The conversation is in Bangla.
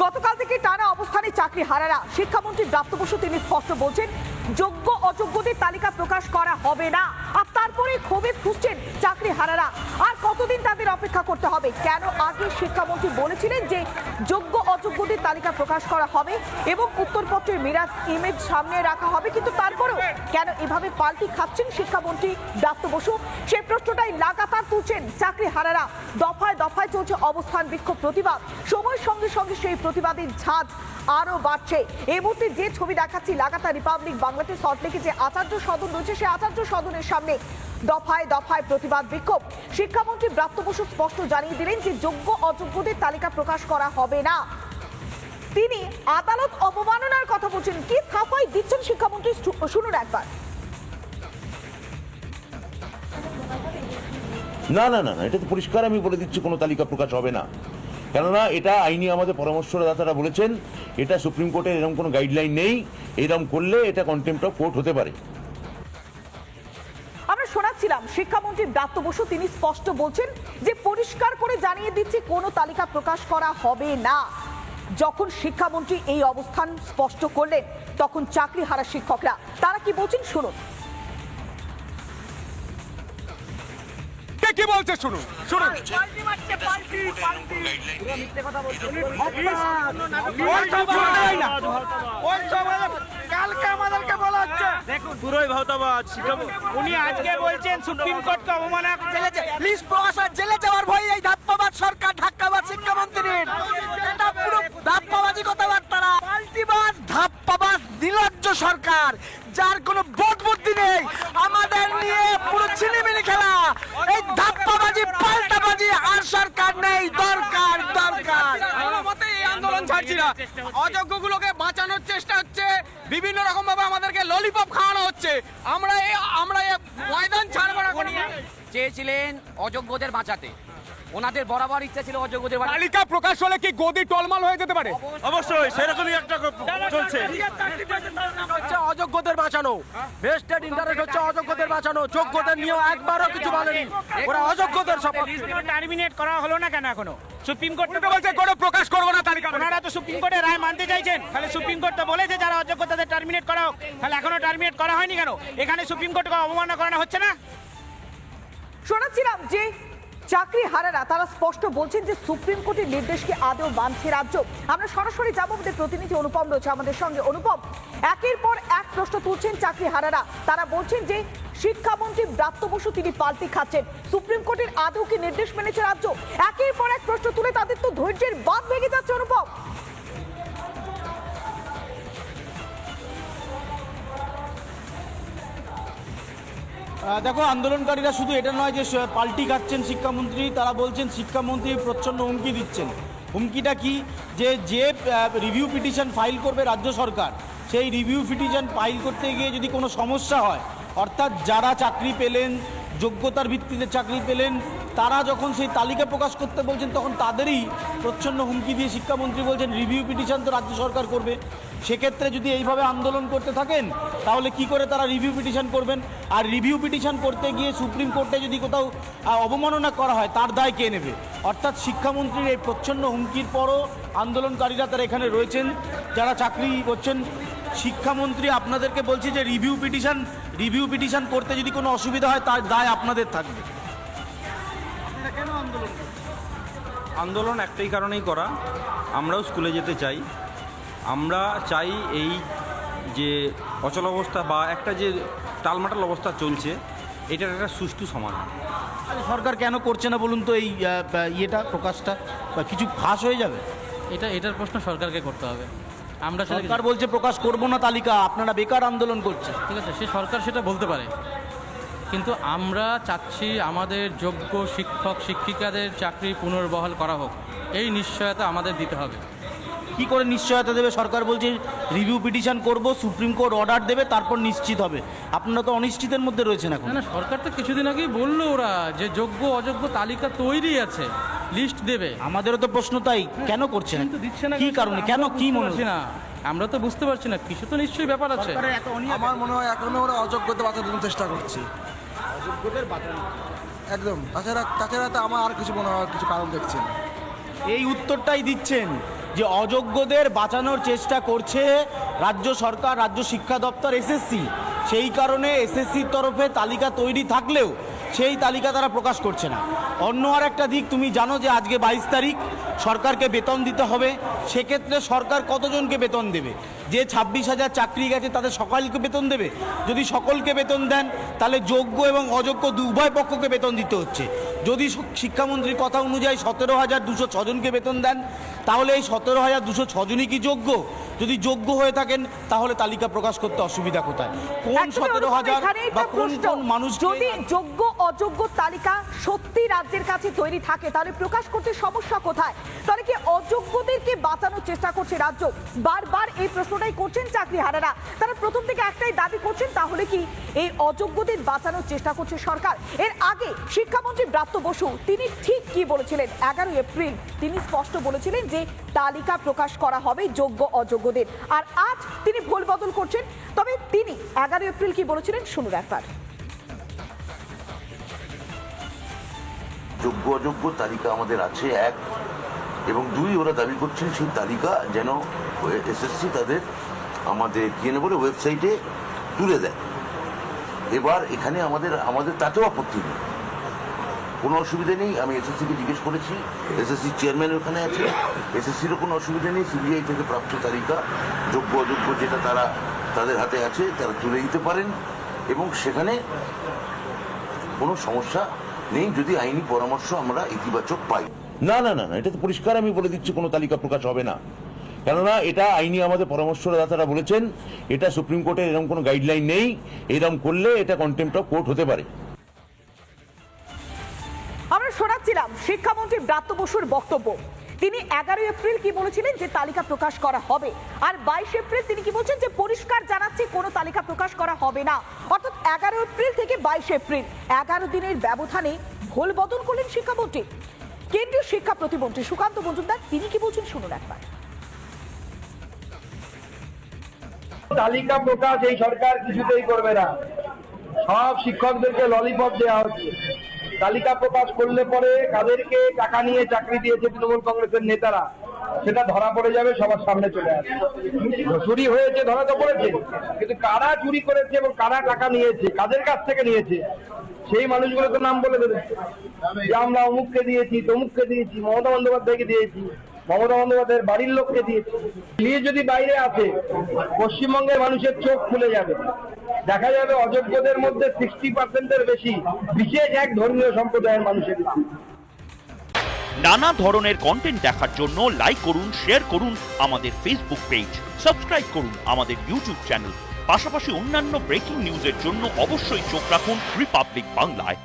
গতকাল থেকে টানা অবস্থানে চাকরি হারারা। শিক্ষামন্ত্রী ব্রাত্য বসু তিনি স্পষ্ট বলছেন যোগ্য, অযোগ্যদের তালিকা প্রকাশ করা হবে না। আর তারপরে ক্ষোভে ফুসছেন চাকরি হারারা। আর কতদিন তাদের অপেক্ষা করতে হবে? কেন আগে শিক্ষামন্ত্রী বলেছিলেন যে যোগ্য, অযোগ্যদের তালিকা প্রকাশ করা হবে এবং উত্তরপত্রের মিরাজ ইমেজ সামনে রাখা হবে, কিন্তু তারপরেও কেন এভাবে পাল্টি খাচ্ছেন শিক্ষামন্ত্রী ব্রাত্য বসু? সেই প্রশ্নটাই লাগাতার তুলছেন চাকরি হারারা। দফায় দফায় চলছে অবস্থান বিক্ষোভ প্রতিবাদ। সময়ের সঙ্গে সঙ্গে সেই প্রতিবাদের ঝাঁজ আরও বাড়ছে। এই মুহূর্তে যে ছবি দেখাচ্ছি, লাগাতার রিপাবলিক বাংলাতে সল্টলেকে যে আচার্য সদন রয়েছে, সেই আচার্য সদনের সামনে দফায় দফায় প্রতিবাদ বিক্ষোভ। শিক্ষামন্ত্রী ব্রাত্য বসু স্পষ্ট জানিয়ে দিলেন যে যোগ্য অযোগ্যদের তালিকা প্রকাশ করা হবে না। তিনি আদালত অবমাননার কথা বলছেন। কি সাফাই দিচ্ছেন শিক্ষামন্ত্রী? শুনুন একবার। না না না না, এটা তো পরিষ্কার আমি বলে দিচ্ছি, কোনো তালিকা প্রকাশ হবে না। কেননা এটা আইনি আমাদের পরামর্শদাতারা বলেছেন, এটা সুপ্রিম কোর্টের এরকম কোনো গাইডলাইন নেই, এরকম করলে এটা কন্টেম্পট অফ কোর্ট হতে পারে। আমরা শোনাচ্ছিলাম, শিক্ষামন্ত্রী ব্রাত্য বসু তিনি স্পষ্ট বলছেন যে পরিষ্কার করে জানিয়ে দিচ্ছি কোনো তালিকা প্রকাশ করা হবে না। যখন শিক্ষামন্ত্রী এই অবস্থান স্পষ্ট করলেন, তখন চাকরি হারা শিক্ষকরা, তারা কি বলছেন শুনুন। কে কি বলছে শুনুন শুনুন। কালকে আমাদেরকে বলা হচ্ছে দেখুন পুরোই উনি আজকে বলছেন সুপ্রিম কোর্টকে অবমাননা করেছে লিস্ট প্রকাশের জেলে যাওয়ার ভয় এই ধাপ্পাবাদ সরকার ধাক্কাবাদ শিক্ষামন্ত্রীর। এটা পুরো ধাপ্পাবাজি কথাবার্তা না। পাল্টিবাজ ধাপ্পাবাজ নির্লজ্জ সরকার যার কোনো বোধ বুদ্ধি নেই। আমাদের নিয়ে পুরো ছিনিমিনি খেলা। এই ধাপ্পাবাজি পাল্টাবাজি আর সরকার নেই। দরকার দরকার। কোনো মতে এই আন্দোলন ছাড়ছি না। অযোগ্যগুলোকে বাঁচানোর চেষ্টা হচ্ছে। বিভিন্ন রকম ভাবে আমাদেরকে ললিপপ খাওয়ানো হচ্ছে। আমরা এই আমরা ময়দান ছাড়বো না চেয়েছিলেন অযোগ্যদের বাঁচাতে। ওনাদের বরাবর ইচ্ছা ছিল অযোগ্যদের বাঁচাতে তালিকা প্রকাশ হলে কি গদি টলমাল হয়ে যেতে পারে? অবশ্যই। সেরকমই একটা চলছে। হচ্ছে অযোগ্যদের বাঁচানো। ভেস্টেড ইন্টারেস্ট হচ্ছে অযোগ্যদের বাঁচানো। যোগ্যদের নিয়েও একবারও কিছু বলেনি। ওরা অযোগ্যদের শপথ টার্মিনেট করা হলো না কেন এখনও? সুপ্রিম কোর্ট তো বলছে কোনো প্রকাশ করব না তালিকা ওনারা তো সুপ্রিম কোর্টের রায় মানতে চাইছেন। তাহলে সুপ্রিম কোর্ট তো বলেছে যারা অযোগ্য তাদের টার্মিনেট করা হোক। তাহলে এখনও টার্মিনেট করা হয়নি কেন? এখানে সুপ্রিম কোর্টকে অবমাননা করানো হচ্ছে না? শোনাচ্ছিলাম যে চাকরি হারারা, তারা স্পষ্ট বলছেন যে সুপ্রিম কোর্টের নির্দেশকে আদৌ মানছে রাজ্য। আমরা সরাসরি যাব আমাদের প্রতিনিধি অনুপম রয়েছে আমাদের সঙ্গে। অনুপম, একের পর এক প্রশ্ন তুলছেন চাকরি হারারা। তারা বলছেন যে শিক্ষামন্ত্রী ব্রাত্য বসু তিনি পাল্টি খাচ্ছেন। সুপ্রিম কোর্টের আদৌ কি নির্দেশ মেনেছে রাজ্য? একের পর এক প্রশ্ন তুলে তাদের তো ধৈর্যের বাদ ভেঙে যাচ্ছে অনুপম। দেখো, আন্দোলনকারীরা শুধু এটা নয় যে পাল্টি খাচ্ছেন শিক্ষামন্ত্রী, তারা বলছেন শিক্ষামন্ত্রী প্রচণ্ড হুমকি দিচ্ছেন। হুমকিটা কি? যে যে রিভিউ পিটিশন ফাইল করবে রাজ্য সরকার, সেই রিভিউ পিটিশন ফাইল করতে গিয়ে যদি কোনো সমস্যা হয়, অর্থাৎ যারা চাকরি পেলেন যোগ্যতার ভিত্তিতে চাকরি পেলেন, তারা যখন সেই তালিকা প্রকাশ করতে বলছেন, তখন তাদেরই প্রচ্ছন্ন হুমকি দিয়ে শিক্ষামন্ত্রী বলছেন রিভিউ পিটিশন তো রাজ্য সরকার করবে। সেক্ষেত্রে যদি এইভাবে আন্দোলন করতে থাকেন, তাহলে কি করে তারা রিভিউ পিটিশন করবেন? আর রিভিউ পিটিশন করতে গিয়ে সুপ্রিম কোর্টে যদি কোথাও অবমাননা করা হয়, তার দায় কে নেবে? অর্থাৎ শিক্ষামন্ত্রীর এই প্রচ্ছন্ন হুমকির পরও আন্দোলনকারীরা তারা এখানে রয়েছেন, যারা চাকরি করছেন। শিক্ষামন্ত্রী আপনাদেরকে বলছি যে রিভিউ পিটিশন রিভিউ পিটিশন করতে যদি কোনো অসুবিধা হয় তার দায় আপনাদের থাকবে। আন্দোলন একটাই কারণেই করা। আমরাও স্কুলে যেতে চাই। আমরা চাই এই যে অচল অবস্থা বা একটা যে টালমাটাল অবস্থা চলছে এটার একটা সুষ্ঠু সমাধান। আচ্ছা, সরকার কেন করছে না বলুন তো এই ইয়েটা প্রকাশটা? বা কিছু ফাঁস হয়ে যাবে? এটা এটার প্রশ্ন সরকারকে করতে হবে। আমরা সরকার বলছে প্রকাশ করব না তালিকা আপনারা বেকার আন্দোলন করছে ঠিক আছে সে সরকার সেটা বলতে পারে। কিন্তু আমরা চাচ্ছি আমাদের যোগ্য শিক্ষক শিক্ষিকাদের চাকরি পুনর্বহাল করা হোক। এই নিশ্চয়তা আমাদের দিতে হবে। কি করে নিশ্চয়তা দেবে? সরকার বলছে রিভিউ পিটিশন করব সুপ্রিম কোর্ট অর্ডার দেবে তারপর নিশ্চিত হবে। আপনারা তো অনিশ্চিতের মধ্যে রয়েছেন এখন। না না সরকার তো কিছুদিন আগেই বলল ওরা যে যোগ্য অযোগ্য তালিকা তৈরি আছে। লিস্ট দেবে। আমাদেরও তো প্রশ্ন তাই কেন করছেন কিন্তু দিচ্ছে না কি কারণে? কেন কি মনে হচ্ছে না। আমরা তো বুঝতে পারছি না। কিছু তো নিশ্চয়ই ব্যাপার আছে। আমার মনে হয় এখনও ওরা অযোগ্যতা বাঁচানোর চেষ্টা করছে। একদম। তাছাড়া তাছাড়া তো আমার আর কিছু মনে হয় কিছু কারণ দেখছি না। এই উত্তরটাই দিচ্ছেন যে অযোগ্যদের বাঁচানোর চেষ্টা করছে রাজ্য সরকার রাজ্য শিক্ষা দপ্তর এসএসসি। সেই কারণে এসএসসির তরফে তালিকা তৈরি থাকলেও সেই তালিকা তারা প্রকাশ করছে না। অন্য আর একটা দিক তুমি জানো যে আজকে বাইশ তারিখ সরকারকে বেতন দিতে হবে। সেক্ষেত্রে সরকার কতজনকে বেতন দেবে? যে ছাব্বিশ হাজার চাকরি গেছে তাদের সকলকে বেতন দেবে? যদি সকলকে বেতন দেন তাহলে যোগ্য এবং অযোগ্য দু উভয় পক্ষকে বেতন দিতে হচ্ছে। যদি শিক্ষামন্ত্রীর কথা অনুযায়ী সতেরো হাজার দুশো ছজনকে বেতন দেন তাহলে এই সতেরো হাজার দুশো ছজনই কি যোগ্য? যদি যোগ্য হয়ে থাকেন তাহলে তালিকা প্রকাশ করতে অসুবিধা কোথায়? কোন সতেরো হাজার বা কোন কোন মানুষ যদি যোগ্য অযোগ্য তালিকা সত্যি রাজ্যের কাছে তৈরি থাকে। তাহলে প্রকাশ করতে সমস্যা কোথায়? তাহলে কি অযোগ্যদেরকে বাঁচানোর চেষ্টা করছে রাজ্য? বারবার এই প্রশ্নটাই করছেন চাকরি চাকরিহারারা তারা প্রথম থেকে একটাই দাবি করছেন, তাহলে কি এই অযোগ্যদের বাঁচানোর চেষ্টা করছে সরকার? এর আগে শিক্ষামন্ত্রী ব্রাত্য বসু, তিনি ঠিক কি বলেছিলেন? এগারোই এপ্রিল তিনি স্পষ্ট বলেছিলেন যে তালিকা প্রকাশ করা হবে যোগ্য অযোগ্যদের। আর আজ তিনি ভুল বদল করছেন। তবে তিনি এগারোই এপ্রিল কি বলেছিলেন, শুনুন একবার। যোগ্য অযোগ্য তালিকা আমাদের আছে এক। এবং দুই, ওরা দাবি করছেন সেই তালিকা যেন এসএসসি তাদের আমাদের কি যেন বলে ওয়েবসাইটে তুলে দেয়। এবার এখানে আমাদের আমাদের তাতেও আপত্তি নেই। কোনো অসুবিধা নেই, আমি এসএসসিকে জিজ্ঞেস করেছি, এসএসসি চেয়ারম্যান ওখানে আছে। এসএসসিরও কোনো অসুবিধা নেই, সিবিআই থেকে প্রাপ্ত তালিকা, যোগ্য অযোগ্য যেটা তারা তাদের হাতে আছে, তারা তুলে দিতে পারেন। এবং সেখানে কোনো সমস্যা নেই যদি আইনি পরামর্শ আমরা ইতিবাচক পাই। না না না না এটা তো পরিষ্কার আমি বলে দিচ্ছি কোনো তালিকা প্রকাশ হবে না। কেননা এটা আইনি আমাদের পরামর্শদাতারা বলেছেন এটা সুপ্রিম কোর্টের এরকম কোনো গাইডলাইন নেই এরকম করলে এটা কন্টেম্প অফ কোর্ট হতে পারে। আমরা শোনাচ্ছিলাম শিক্ষামন্ত্রী ব্রাত্য বসুর বক্তব্য। তিনি এগারোই এপ্রিল কি বলেছিলেন যে তালিকা প্রকাশ করা হবে? আর বাইশ এপ্রিল তিনি কি বলছেন যে পরিষ্কার জানাচ্ছে, কোনো তালিকা প্রকাশ করা হবে না। অর্থাৎ এগারো এপ্রিল থেকে বাইশ এপ্রিল। এগারো দিনের ব্যবধানে ভোল বদল করলেন শিক্ষামন্ত্রী। কেন্দ্রীয় শিক্ষা প্রতিমন্ত্রী সুকান্ত মজুমদার, তিনি কি বলছেন শুনুন একবার। তালিকা প্রকাশ এই সরকার কিছুতেই করবে না। সব শিক্ষকদেরকে ললিপপ দেওয়া হচ্ছে। তালিকা প্রকাশ করলে পরে কাদেরকে টাকা নিয়ে চাকরি দিয়েছে তৃণমূল কংগ্রেসের নেতারা, সেটা ধরা পড়ে যাবে, সবার সামনে চলে আসবে। চুরি হয়েছে, ধরা তো পড়েছে, কিন্তু কারা চুরি করেছে এবং কারা টাকা নিয়েছে, কাদের কাছ থেকে নিয়েছে, সেই মানুষগুলো তো নাম বলে দেবে। যে আমরা অমুককে দিয়েছি, তমুককে দিয়েছি, মমতা বন্দ্যোপাধ্যায়কে দিয়েছি মমতা বন্দ্যোপাধ্যায়ের বাড়ির লোককে দিয়েছি নিয়ে যদি বাইরে আসে, পশ্চিমবঙ্গের মানুষের চোখ খুলে যাবে। দেখা যাবে অযোগ্যদের মধ্যে সিক্সটি পার্সেন্টের বেশি বিশেষ এক ধর্মীয় সম্প্রদায়ের মানুষের নানা ধরনের কন্টেন্ট দেখার জন্য লাইক করুন শেয়ার করুন আমাদের ফেসবুক পেজ সাবস্ক্রাইব করুন আমাদের ইউটিউব চ্যানেল পাশাপাশি অন্যান্য ব্রেকিং নিউজের জন্য অবশ্যই চোখ রাখুন রিপাবলিক বাংলায়